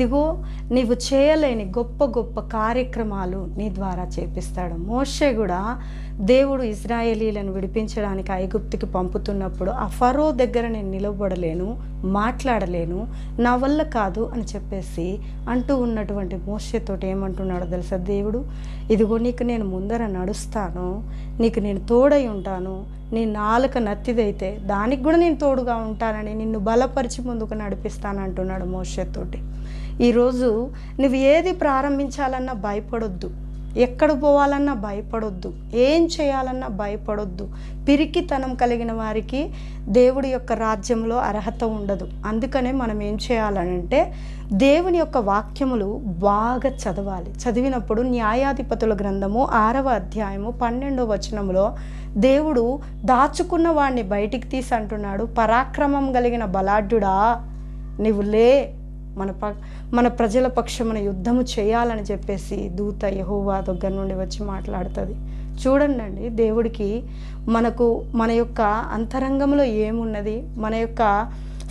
ఇదిగో నీవు చేయలేని గొప్ప గొప్ప కార్యక్రమాలు నీ ద్వారా చేపిస్తాడు. మోషే కూడా దేవుడు ఇజ్రాయేలీలను విడిపించడానికి ఐగుప్తికి పంపుతున్నప్పుడు ఆ ఫరో దగ్గర నేను నిలబడలేను మాట్లాడలేను నా వల్ల కాదు అని చెప్పేసి అంటూ ఉన్నటువంటి మోషేతోటి ఏమంటున్నాడో తెలుసా దేవుడు? ఇదిగో నీకు నేను ముందర నడుస్తాను నీకు నేను తోడై ఉంటాను నీ నాలుక నత్తిదైతే దానికి కూడా నేను తోడుగా ఉంటానని నిన్ను బలపరిచి ముందుకు నడిపిస్తాను అంటున్నాడు మోషేతోటి ఈరోజు నువ్వు ఏది ప్రారంభించాలన్నా భయపడొద్దు. ఎక్కడ పోవాలన్నా భయపడొద్దు. ఏం చేయాలన్నా భయపడొద్దు. పిరికితనం కలిగిన వారికి దేవుడి యొక్క రాజ్యంలో అర్హత ఉండదు. అందుకనే మనం ఏం చేయాలనంటే దేవుని యొక్క వాక్యములు బాగా చదవాలి. చదివినప్పుడు న్యాయాధిపతుల గ్రంథము ఆరవ అధ్యాయము పన్నెండవ వచనంలో దేవుడు దాచుకున్న వాడిని బయటికి తీసి అంటున్నాడు పరాక్రమం కలిగిన బలాఢ్యుడా నీవు లే మన ప మన ప్రజల పక్షమున యుద్ధము చేయాలని చెప్పేసి దూత యహోవా దగ్గర నుండి వచ్చి మాట్లాడుతుంది. చూడండి దేవుడికి మనకు మన యొక్క అంతరంగంలో ఏమున్నది? మన యొక్క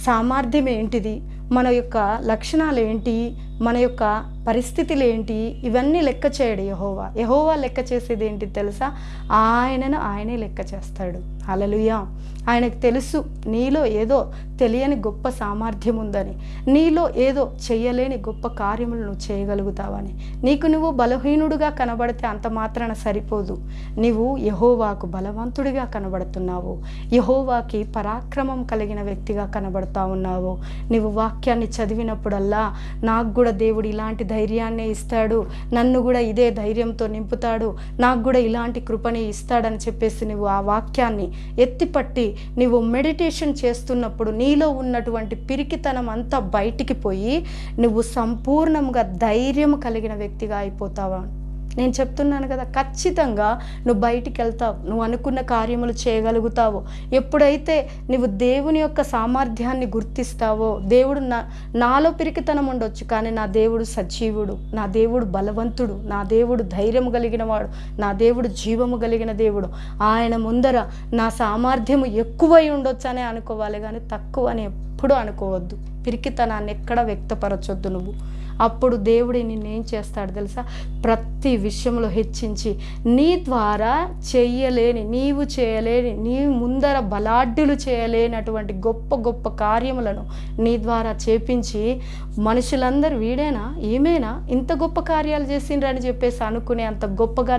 సామర్థ్యం ఏంటిది? మన యొక్క లక్షణాలు ఏంటి? మన యొక్క పరిస్థితులు ఏంటి? ఇవన్నీ లెక్క చేయడు యహోవా. యహోవా లెక్క చేసేది ఏంటి తెలుసా? ఆయనను ఆయనే లెక్క చేస్తాడు. అలలుయా ఆయనకు తెలుసు నీలో ఏదో తెలియని గొప్ప సామర్థ్యం ఉందని నీలో ఏదో చేయలేని గొప్ప కార్యములు నువ్వు చేయగలుగుతావని. నీకు నువ్వు బలహీనుడుగా కనబడితే అంత మాత్రాన సరిపోదు. నీవు యహోవాకు బలవంతుడిగా కనబడుతున్నావు. యహోవాకి పరాక్రమం కలిగిన వ్యక్తిగా కనబడతా ఉన్నావు. నీవు వాక్యాన్ని చదివినప్పుడల్లా నాకు కూడా దేవుడు ఇలాంటి ధైర్యాన్నే ఇస్తాడు. నన్ను కూడా ఇదే ధైర్యంతో నింపుతాడు. నాకు కూడా ఇలాంటి కృపని ఇస్తాడని చెప్పేసి నువ్వు ఆ వాక్యాన్ని ఎత్తిపట్టి నువ్వు మెడిటేషన్ చేస్తున్నప్పుడు నీలో ఉన్నటువంటి పిరికితనం అంతా బయటికి పోయి నువ్వు సంపూర్ణంగా ధైర్యం కలిగిన వ్యక్తిగా అయిపోతావా? నేను చెప్తున్నాను కదా ఖచ్చితంగా నువ్వు బయటికి వెళ్తావు నువ్వు అనుకున్న కార్యములు చేయగలుగుతావో. ఎప్పుడైతే నువ్వు దేవుని యొక్క సామర్థ్యాన్ని గుర్తిస్తావో దేవుడు నా నాలో పిరికితనం ఉండొచ్చు కానీ నా దేవుడు సజీవుడు నా దేవుడు బలవంతుడు నా దేవుడు ధైర్యం కలిగిన వాడు నా దేవుడు జీవము కలిగిన దేవుడు. ఆయన ముందర నా సామర్థ్యము ఎక్కువై ఉండొచ్చు అనే అనుకోవాలి కానీ తక్కువ అని ఎప్పుడూ అనుకోవద్దు. పిరికితనాన్ని ఎక్కడ వ్యక్తపరచొద్దు నువ్వు. అప్పుడు దేవుడు నిన్నేం చేస్తాడు తెలుసా? ప్రతి విషయంలో హెచ్చించి నీ ద్వారా చెయ్యలేని నీవు చేయలేని నీ ముందర బలాఢ్యులు చేయలేనటువంటి గొప్ప గొప్ప కార్యములను నీ ద్వారా చేపించి మనుషులందరూ వీడేనా? ఈమెనా? ఇంత గొప్ప కార్యాలు చేసిండ్రని చెప్పేసి అనుకునే అంత గొప్పగా